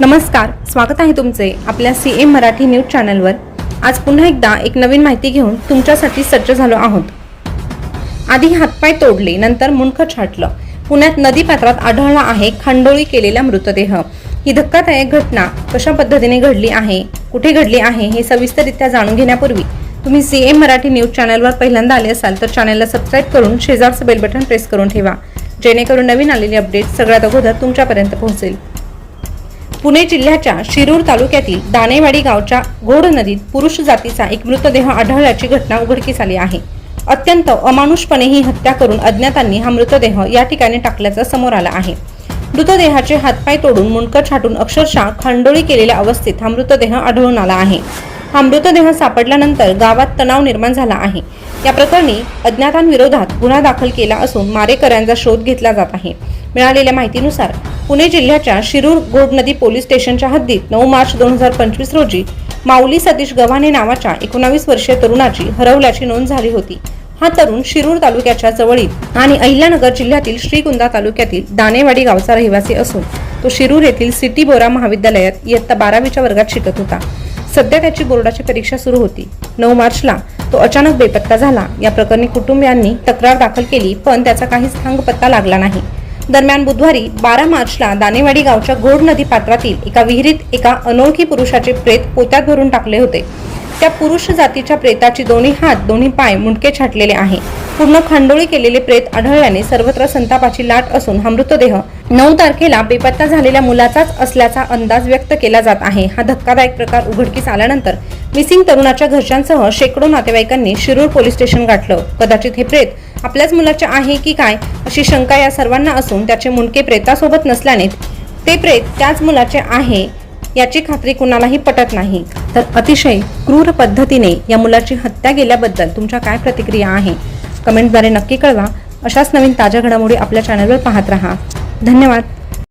नमस्कार स्वागत आहे तुमचे आपल्या सी एम मराठी न्यूज चॅनलवर. आज पुन्हा एकदा एक नवीन माहिती घेऊन तुमच्यासाठी सज्ज झालो आहोत. आधी हातपाय तोडले नंतर मुंडक छाटलं. पुण्यात नदीपात्रात आढळला आहे खंडोळी केलेला मृतदेह. ही धक्कादायक घटना कशा पद्धतीने घडली आहे कुठे घडली आहे हे सविस्तररित्या जाणून घेण्यापूर्वी तुम्ही सी एम मराठी न्यूज चॅनलवर पहिल्यांदा आले असाल तर चॅनलला सबस्क्राईब करून शेजारचं बेल बटन प्रेस करून ठेवा. जेणेकरून नवीन आलेली अपडेट सगळ्यात अगोदर तुमच्यापर्यंत पोहोचेल. पुणे जिल्ह्याच्या शिरूर तालुक्यातील दानेवाडी गावच्या घोड नदीत पुरुष जातीचा एक मृतदेह आढळल्याची घटना उघडकीस आली आहे. अत्यंत अमानुषपणे ही हत्या करून अज्ञातांनी हा मृतदेह या ठिकाणी टाकल्याचं समोर आला आहे. मृतदेहाचे हातपाय तोडून मुंडकं छाटून अक्षरशः खंडोळी केलेल्या अवस्थेत हा मृतदेह आढळून आला आहे. हा मृतदेह सापडल्यानंतर गावात तणाव निर्माण झाला आहे. या प्रकरणी अज्ञातांविरोधात गुन्हा दाखल केला असून मारेकऱ्यांचा शोध घेतला जात आहे. मिळालेल्या माहितीनुसार पुणे जिल्ह्याच्या शिरूर गोड नदी पोलीस स्टेशनच्या हद्दीत नऊ मार्च दोन हजार पंचवीस रोजी माऊली सतीश गव्हाणे नावाच्या एकोणावीस वर्षीय तरुणाची हरवल्याची नोंद झाली होती. हा तरुण शिरूर तालुक्याच्या जवळील आणि अहिल्यानगर जिल्ह्यातील श्रीगुंदा तालुक्यातील दानेवाडी गावचा रहिवासी असून तो शिरूर येथील सिटी बोरा महाविद्यालयात इयत्ता बारावीच्या वर्गात शिकत होता. सध्या त्याची बोर्डाची परीक्षा सुरू होती. नऊ मार्चला तो अचानक बेपत्ता झाला. या प्रकरणी कुटुंबियांनी तक्रार दाखल केली पण त्याचा काहीच थांग पत्ता लागला नाही. दरम्यान बुधवारी बारा मार्चला दानेवाडी गावच्या घोड नदी पात्रातील एका विहिरीत एका अनोळखी पुरुषाचे प्रेत पोत्यात भरून टाकले होते. त्या पुरुष जातीच्या प्रेताची दोन्ही हात दोन्ही पाय मुंडके छाटलेले आहे. पूर्ण खंडोळी केलेले प्रेत आढळल्याने सर्वत्र संतापाची लाट असून हा मृतदेह नऊ तारखेला बेपत्ता झालेल्या मुलाचाच असल्याचा अंदाज व्यक्त केला जात आहे. हा धक्कादायक प्रकार उघडकीस आल्यानंतर मिसिंग तरुणाच्या घरच्यांसह शेकडो नातेवाईकांनी शिरूर पोलीस स्टेशन गाठलं. कदाचित हे प्रेत आपल्याच मुलाचे आहे की काय अशी शंका या सर्वांना असून त्याचे मुंडके प्रेतासोबत नसल्याने ते प्रेत त्याच मुलाचे आहे याची खात्री कुणालाही पटत नाही. तर अतिशय क्रूर पद्धतीने या मुलाची हत्या गेल्याबद्दल तुमच्या काय प्रतिक्रिया आहे? कमेंटद्वारे नक्की कळवा. अशाच नवीन ताज्या घडामोडी आपल्या चॅनलवर पाहत राहा. धन्यवाद.